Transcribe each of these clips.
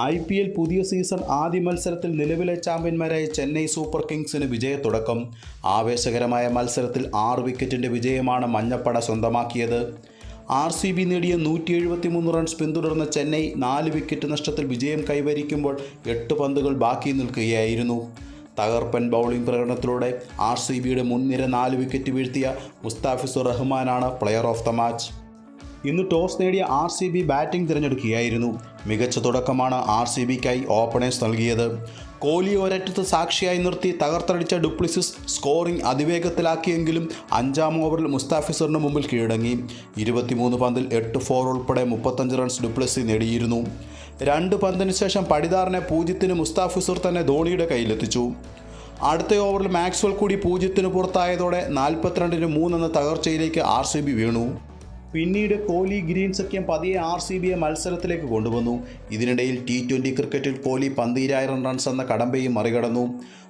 I P L പുതിയ season ആദ്യ മത്സരത്തിൽ നിലവിലെ ചാമ്പ്യന്മാരായ ചെന്നൈ സൂപ്പർ കിങ്സിന് വിജയത്തുടക്കം. ആവേശകരമായ മത്സരത്തിൽ ആറ് വിക്കറ്റിന്റെ വിജയമാണ് മഞ്ഞപ്പട സ്വന്തമാക്കിയത്. ആർ സി ബി നേടിയ നൂറ്റി എഴുപത്തി മൂന്ന് റൺസ് പിന്തുടർന്ന ചെന്നൈ നാല് വിക്കറ്റ് നഷ്ടത്തിൽ വിജയം കൈവരിക്കുമ്പോൾ എട്ട് പന്തുകൾ ബാക്കി നിൽക്കുകയായിരുന്നു. തകർപ്പൻ ബൗളിംഗ് പ്രകടനത്തിലൂടെ ആർ സി ബിയുടെ മുൻനിര നാല് വിക്കറ്റ് വീഴ്ത്തിയ മുസ്താഫിസുർ റഹ്മാനാണ് പ്ലെയർ ഓഫ് ദ മാച്ച്. ഇന്ന് ടോസ് നേടിയ ആർ സി ബി ബാറ്റിംഗ് തിരഞ്ഞെടുക്കുകയായിരുന്നു. മികച്ച തുടക്കമാണ് ആർ സി ബിക്കായി ഓപ്പണേഴ്സ് നൽകിയത്. കോഹ്ലി ഒരറ്റത്ത് സാക്ഷിയായി നിർത്തി തകർത്തടിച്ച ഡുപ്ലിസിസ് സ്കോറിംഗ് അതിവേഗത്തിലാക്കിയെങ്കിലും അഞ്ചാം ഓവറിൽ മുസ്താഫിസറിന് മുമ്പിൽ കീഴടങ്ങി. ഇരുപത്തിമൂന്ന് പന്തിൽ എട്ട് ഫോർ ഉൾപ്പെടെ മുപ്പത്തഞ്ച് റൺസ് ഡുപ്ലിസി നേടിയിരുന്നു. രണ്ട് പന്തിന് ശേഷം പടിതാറിനെ പൂജ്യത്തിന് മുസ്താഫിസുർ തന്നെ ധോണിയുടെ കയ്യിലെത്തിച്ചു. അടുത്ത ഓവറിൽ മാക്സ്വൽ കൂടി പൂജ്യത്തിന് പുറത്തായതോടെ നാൽപ്പത്തിരണ്ടിന് മൂന്നെന്ന തകർച്ചയിലേക്ക് ആർ സി ബി വീണു. പിന്നീട് കോഹ്ലി ഗ്രീൻ സഖ്യം പതിയെ ആർ സി ബിയെ മത്സരത്തിലേക്ക് കൊണ്ടുവന്നു. ഇതിനിടയിൽ ടി ട്വന്റി ക്രിക്കറ്റിൽ കോഹ്ലി പന്തീരായിരം റൺസ് എന്ന കടമ്പയും മറികടന്നു.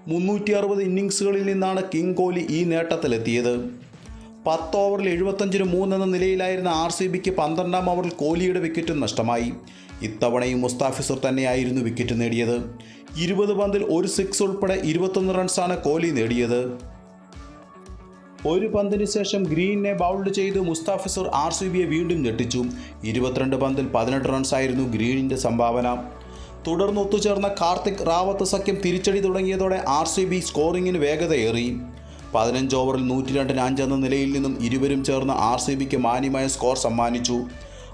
മുന്നൂറ്റി അറുപത് ഇന്നിങ്സുകളിൽ നിന്നാണ് കിങ് കോഹ്ലി ഈ നേട്ടത്തിലെത്തിയത്. പത്ത് ഓവറിൽ എഴുപത്തഞ്ചിന് മൂന്നെന്ന നിലയിലായിരുന്ന ആർ സി ബിക്ക് പന്ത്രണ്ടാം ഓവറിൽ കോഹ്ലിയുടെ വിക്കറ്റും നഷ്ടമായി. ഇത്തവണയും മുസ്താഫിസുർ തന്നെയായിരുന്നു വിക്കറ്റ് നേടിയത്. ഇരുപത് പന്തിൽ ഒരു സിക്സ് ഉൾപ്പെടെ ഇരുപത്തൊന്ന് റൺസാണ് കോഹ്ലി നേടിയത്. ഒരു പന്തിന് ശേഷം ഗ്രീനിനെ ബൗൾഡ് ചെയ്ത് മുസ്താഫിസുർ ആർ സി ബിയെ വീണ്ടും ഞെട്ടിച്ചു. ഇരുപത്തിരണ്ട് പന്തിൽ പതിനെട്ട് റൺസായിരുന്നു ഗ്രീനിന്റെ സംഭാവന. തുടർന്ന് ഒത്തുചേർന്ന കാർത്തിക് റാവത്ത് സഖ്യം തിരിച്ചടി തുടങ്ങിയതോടെ ആർ സി ബി സ്കോറിങ്ങിന് വേഗതയേറി. പതിനഞ്ച് ഓവറിൽ നൂറ്റി രണ്ടിന് അഞ്ച് എന്ന നിലയിൽ നിന്നും ഇരുവരും ചേർന്ന് ആർ സി ബിക്ക് മാന്യമായ സ്കോർ സമ്മാനിച്ചു.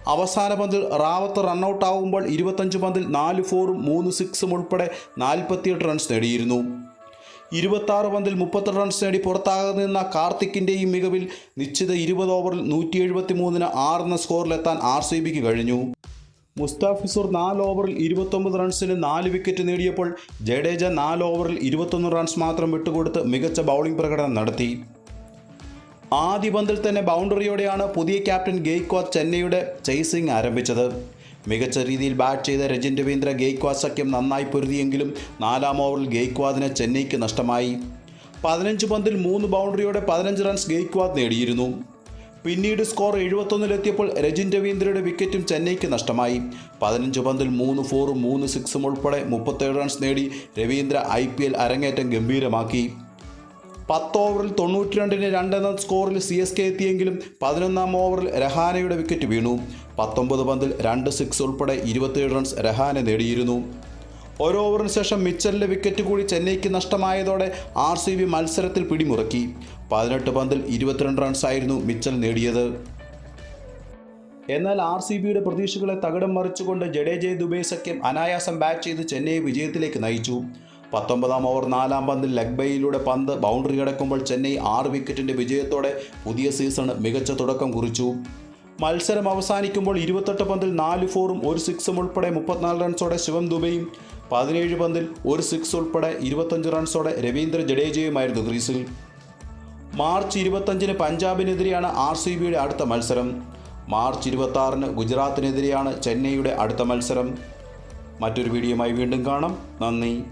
അവസാന പന്തിൽ റാവത്ത് റണ്ണൌട്ടാവുമ്പോൾ ഇരുപത്തഞ്ച് പന്തിൽ നാല് ഫോറും മൂന്ന് സിക്സും ഉൾപ്പെടെ നാൽപ്പത്തിയെട്ട് റൺസ് നേടിയിരുന്നു. ഇരുപത്താറ് പന്തിൽ മുപ്പത്തെട്ട് റൺസ് നേടി പുറത്താകാതെ നിന്ന കാർത്തിക്കിന്റെയും മികവിൽ നിശ്ചിത ഇരുപത് ഓവറിൽ നൂറ്റി എഴുപത്തി മൂന്നിന് ആറെന്ന സ്കോറിലെത്താൻ ആർ സി ബിക്ക് കഴിഞ്ഞു. മുസ്താഫിസുർ നാല് ഓവറിൽ ഇരുപത്തൊമ്പത് റൺസിന് നാല് വിക്കറ്റ് നേടിയപ്പോൾ ജഡേജ നാല് ഓവറിൽ ഇരുപത്തൊന്ന് റൺസ് മാത്രം വിട്ടുകൊടുത്ത് മികച്ച ബൗളിംഗ് പ്രകടനം നടത്തി. ആദ്യ പന്തിൽ തന്നെ ബൗണ്ടറിയോടെയാണ് പുതിയ ക്യാപ്റ്റൻ ഗെയ്ക്വാദ് ചെന്നൈയുടെ ചേസിംഗ് ആരംഭിച്ചത്. മികച്ച രീതിയിൽ ബാറ്റ് ചെയ്ത രജിൻ രവീന്ദ്ര ഗെയ്ക്വാദ് സഖ്യം നന്നായി പൊരുതിയെങ്കിലും നാലാം ഓവറിൽ ഗെയ്ക്വാദിനെ ചെന്നൈക്ക് നഷ്ടമായി. പതിനഞ്ച് പന്തിൽ മൂന്ന് ബൗണ്ടറിയോടെ പതിനഞ്ച് റൺസ് ഗെയ്ക്വാദ് നേടിയിരുന്നു. പിന്നീട് സ്കോർ എഴുപത്തൊന്നിലെത്തിയപ്പോൾ രജിൻ രവീന്ദ്രയുടെ വിക്കറ്റും ചെന്നൈക്ക് നഷ്ടമായി. പതിനഞ്ച് പന്തിൽ മൂന്ന് ഫോറും മൂന്ന് സിക്സും ഉൾപ്പെടെ മുപ്പത്തേഴ് റൺസ് നേടി രവീന്ദ്ര ഐ പി എൽ അരങ്ങേറ്റം ഗംഭീരമാക്കി. പത്ത് ഓവറിൽ തൊണ്ണൂറ്റി രണ്ടിന് രണ്ടെന്ന സ്കോറിൽ സി എസ് കെ എത്തിയെങ്കിലും പതിനൊന്നാം ഓവറിൽ രഹാനയുടെ വിക്കറ്റ് വീണു. പത്തൊമ്പത് പന്തിൽ രണ്ട് സിക്സ് ഉൾപ്പെടെ ഇരുപത്തിയേഴ് റൺസ് രഹാന നേടിയിരുന്നു. ഒരു ഓവറിന് ശേഷം മിച്ചലിന്റെ വിക്കറ്റ് കൂടി ചെന്നൈക്ക് നഷ്ടമായതോടെ ആർ സി ബി മത്സരത്തിൽ പിടിമുറക്കി. പതിനെട്ട് പന്തിൽ ഇരുപത്തിരണ്ട് റൺസായിരുന്നു മിച്ചൽ നേടിയത്. എന്നാൽ ആർ സി ബിയുടെ പ്രതീക്ഷകളെ തകിടം മറിച്ചുകൊണ്ട് ജഡേജയെ ദുബൈ സഖ്യം അനായാസം ബാറ്റ് ചെയ്ത് ചെന്നൈയെ വിജയത്തിലേക്ക് നയിച്ചു. പത്തൊമ്പതാം ഓവർ നാലാം പന്തിൽ ലഗ്ബയിലൂടെ പന്ത് ബൗണ്ടറി കടക്കുമ്പോൾ ചെന്നൈ ആറ് വിക്കറ്റിന്റെ വിജയത്തോടെ പുതിയ സീസണ് മികച്ച തുടക്കം കുറിച്ചു. മത്സരം അവസാനിക്കുമ്പോൾ ഇരുപത്തെട്ട് പന്തിൽ നാല് ഫോറും ഒരു സിക്സും ഉൾപ്പെടെ മുപ്പത്തിനാല് റൺസോടെ ശിവം ദുബൈയും പതിനേഴ് പന്തിൽ ഒരു സിക്സ് ഉൾപ്പെടെ ഇരുപത്തഞ്ച് റൺസോടെ രവീന്ദ്ര ജഡേജയുമായിരുന്നു ക്രീസിൽ മാർച്ച് ഇരുപത്തഞ്ചിന് പഞ്ചാബിനെതിരെയാണ് ആർ സി ബിയുടെ അടുത്ത മത്സരം. മാർച്ച് ഇരുപത്തി ഗുജറാത്തിനെതിരെയാണ് ചെന്നൈയുടെ അടുത്ത മത്സരം. മറ്റൊരു വീഡിയോയുമായി വീണ്ടും കാണാം. നന്ദി.